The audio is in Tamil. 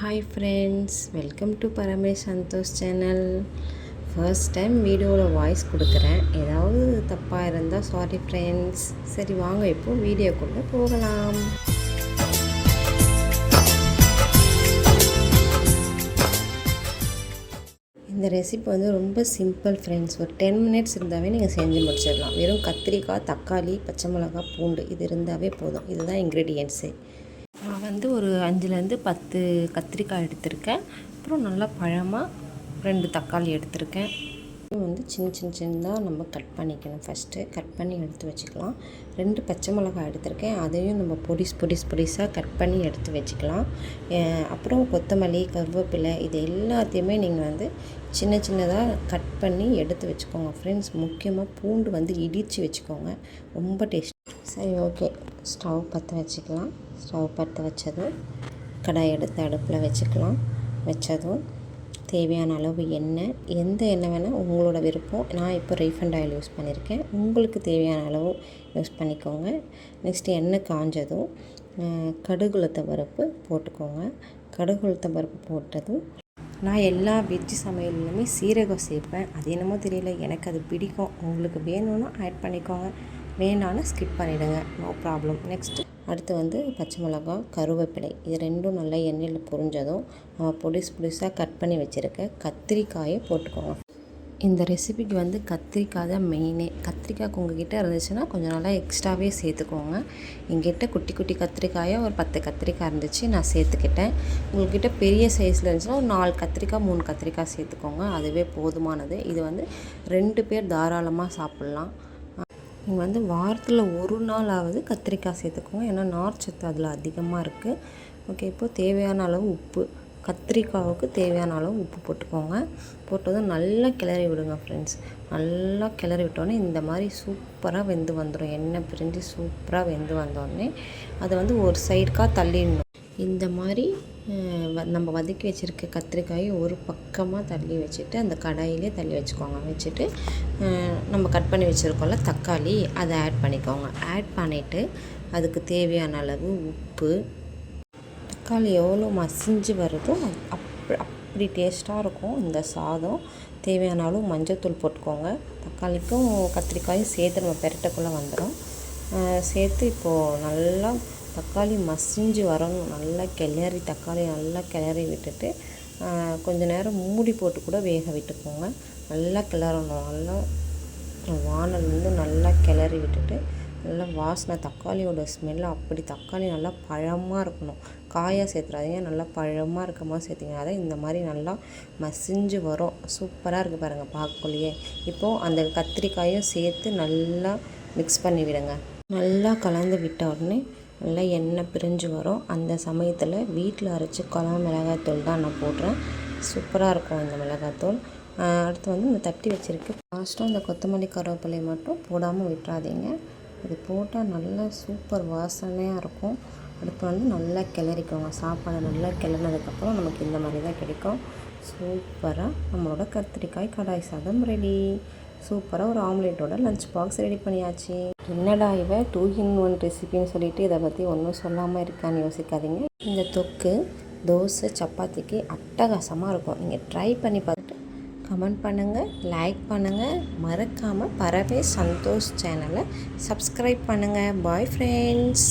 Hi friends welcome to Paramesh Santhosh channel first time வீடியோவில் வாய்ஸ் கொடுக்குறேன். ஏதாவது தப்பாக இருந்தால் சாரி ஃப்ரெண்ட்ஸ் சரி வாங்க இப்போ வீடியோக்குள்ளே போகலாம். இந்த ரெசிபி வந்து ரொம்ப சிம்பிள் ஃப்ரெண்ட்ஸ் ஒரு டென் மினிட்ஸ் இருந்தாவே நீங்கள் செஞ்சு முடிச்சிடலாம். வெறும் கத்திரிக்காய் தக்காளி பச்சை மிளகாய் பூண்டு இது இருந்தாவே போதும். இதுதான் இன்க்ரீடியன்ட்ஸு வந்து ஒரு அஞ்சுலேருந்து பத்து கத்திரிக்காய் எடுத்திருக்கேன். அப்புறம் நல்லா பழமாக ரெண்டு தக்காளி எடுத்திருக்கேன். இது வந்து சின்ன சின்ன சின்னதாக நம்ம கட் பண்ணிக்கணும் ஃபஸ்ட்டு கட் பண்ணி எடுத்து வச்சுக்கலாம். ரெண்டு பச்சை மிளகாய் எடுத்திருக்கேன். அதையும் நம்ம பொடிஸ் பொடிஸ் பொடிஸாக கட் பண்ணி எடுத்து வச்சுக்கலாம். அப்புறம் கொத்தமல்லி கருவேப்பிலை இது எல்லாத்தையுமே நீங்கள் வந்து சின்ன சின்னதாக கட் பண்ணி எடுத்து வச்சுக்கோங்க ஃப்ரெண்ட்ஸ் முக்கியமாக பூண்டு வந்து இடித்து வச்சுக்கோங்க. ரொம்ப டேஸ்ட் சரி ஓகே ஸ்டவ் பற்ற வச்சுக்கலாம். ஸ்டவ் பற்ற வச்சதும் கடாய் எடுத்து அடுப்பில் வச்சுக்கலாம். வச்சதும் தேவையான அளவு எண்ணெய் எந்த எண்ணெய் வேணால் உங்களோட விருப்பம். நான் இப்போ ரீஃபண்ட் ஆயில் யூஸ் பண்ணியிருக்கேன். உங்களுக்கு தேவையான அளவு யூஸ் பண்ணிக்கோங்க. நெக்ஸ்ட்டு எண்ணெய் காஞ்சதும் அஹ், கடுகுளுத்த பருப்பு போட்டுக்கோங்க. கடுகுளுத்த பருப்பு போட்டதும் நான் எல்லா வெஜ்ஜு சமையல்லையுமே சீரகம் சேர்ப்பேன். அது என்னமோ தெரியல எனக்கு அது பிடிக்கும். உங்களுக்கு வேணும்னா ஆட் பண்ணிக்கோங்க. வேணான்னா ஸ்கிப் பண்ணிவிடுங்க நோ ப்ராப்ளம் நெக்ஸ்ட்டு அடுத்து வந்து பச்சை மிளகாய் கருவேப்பிலை. இது ரெண்டும் நல்லா எண்ணெயில் பொரிஞ்சதும் நம்ம பொடிசு பொடிசாக கட் பண்ணி வச்சுருக்க கத்திரிக்காயை போட்டுக்கோங்க. இந்த ரெசிபிக்கு வந்து கத்திரிக்காய் தான் மெயினே. கத்திரிக்காய் உங்ககிட்ட இருந்துச்சுன்னா கொஞ்சம் நல்லா எக்ஸ்ட்ராவே சேர்த்துக்கோங்க. எங்கிட்ட குட்டி குட்டி கத்திரிக்காயாக ஒரு பத்து கத்திரிக்காய் இருந்துச்சு நான் சேர்த்துக்கிட்டேன். உங்கள்கிட்ட பெரிய சைஸில் இருந்துச்சுன்னா ஒரு நாலு கத்திரிக்காய் மூணு கத்திரிக்காய் சேர்த்துக்கோங்க. அதுவே போதுமானது. இது வந்து ரெண்டு பேர் தாராளமாக சாப்பிட்லாம். நீங்கள் வந்து வாரத்தில் ஒரு நாளாவது கத்திரிக்காய் சேர்த்துக்கோங்க ஏன்னா நார் சத்து அதில் அதிகமாக இருக்குது ஓகே இப்போது தேவையான அளவு உப்பு கத்திரிக்காவுக்கு தேவையான அளவு உப்பு போட்டுக்கோங்க. போட்டதும் நல்லா கிளறி விடுங்க ஃப்ரெண்ட்ஸ் நல்லா கிளறி விட்டோன்னே இந்த மாதிரி சூப்பராக வெந்து வந்துடும் எண்ணெய் பிரிஞ்சு சூப்பராக வெந்து வந்தோடனே அதை வந்து ஒரு சைடுக்காக தள்ளிடணும். இந்த மாதிரி நம்ம வதக்கி வச்சுருக்க கத்திரிக்காயை ஒரு பக்கமாக தள்ளி வச்சுட்டு அந்த கடாயிலே தள்ளி வச்சுக்கோங்க. வச்சுட்டு நம்ம கட் பண்ணி வச்சுருக்கோம்ல தக்காளி அதை ஆட் பண்ணிக்கோங்க. ஆட் பண்ணிவிட்டு அதுக்கு தேவையான அளவு உப்பு தக்காளி எவ்வளோ மசிஞ்சு வருதோ அப்படி அப் அப்படி டேஸ்ட்டாக இருக்கும். இந்த சாதம் தேவையான அளவு மஞ்சள்தூள் போட்டுக்கோங்க. தக்காளிக்கும் கத்திரிக்காயும் சேர்த்து நம்ம பெரட்டக்குள்ளே வந்துடும் சேர்த்து இப்போது நல்லா தக்காளி மசிஞ்சு வரணும். நல்லா கிளறி தக்காளி நல்லா கிளறி விட்டுட்டு கொஞ்ச நேரம் மூடி போட்டு கூட வேக விட்டுக்கோங்க. நல்லா கிளறணும். நல்லா வானல் வந்து நல்லா கிளறி விட்டுட்டு நல்லா வாசனை தக்காளியோட ஸ்மெல் அப்படி தக்காளி நல்லா பழமாக இருக்கணும். காயாக சேர்த்துறாதீங்க. நல்லா பழமாக இருக்க மாதிரி சேர்த்திங்கன்னா தான் இந்த மாதிரி நல்லா மசிஞ்சு வரும். சூப்பராக இருக்குது பாருங்கள் பார்க்கலையே இப்போது அந்த கத்திரிக்காயும் சேர்த்து நல்லா மிக்ஸ் பண்ணி விடுங்க. நல்லா கலந்து விட்ட உடனே நல்லா எண்ணெய் பிரிஞ்சு வரும். அந்த சமயத்தில் வீட்டில் அரைச்சி குழம்பு மிளகாய்த்தூள் தான் நான் போடுறேன். சூப்பராக இருக்கும் அந்த மிளகாய்த்தூள். அடுத்து வந்து இந்த தட்டி வச்சுருக்கு லாஸ்ட்டாக அந்த கொத்தமல்லி கருவேப்பிலை மட்டும் போடாமல் விட்டுறாதீங்க. இது போட்டால் நல்லா சூப்பர் வாசனையாக இருக்கும். அடுப்பு வந்து நல்லா கிளறிக்கோங்க. சாப்பாடு நல்லா கிளறினதுக்கப்புறம் நமக்கு இந்த மாதிரி தான் கிடைக்கும். சூப்பராக நம்மளோட கத்திரிக்காய் கடாய் சாதம் ரெடி சூப்பராக ஒரு ஆம்லேட்டோட லஞ்ச் பாக்ஸ் ரெடி பண்ணியாச்சு. என்னடா இவ? டூ இன் ஒன் ரெசிபின்னு சொல்லிட்டு இதை பற்றி ஒன்றும் சொல்லாமல் இருக்கான்னு யோசிக்காதீங்க. இந்த தொக்கு தோசை சப்பாத்திக்கு அட்டகாசமாக இருக்கும். நீங்கள் ட்ரை பண்ணி பார்த்துட்டு கமெண்ட் பண்ணுங்கள் லைக் பண்ணுங்கள் மறக்காமல் பறவை சந்தோஷ் சேனலை சப்ஸ்கிரைப் பண்ணுங்கள் பாய் ஃப்ரெண்ட்ஸ்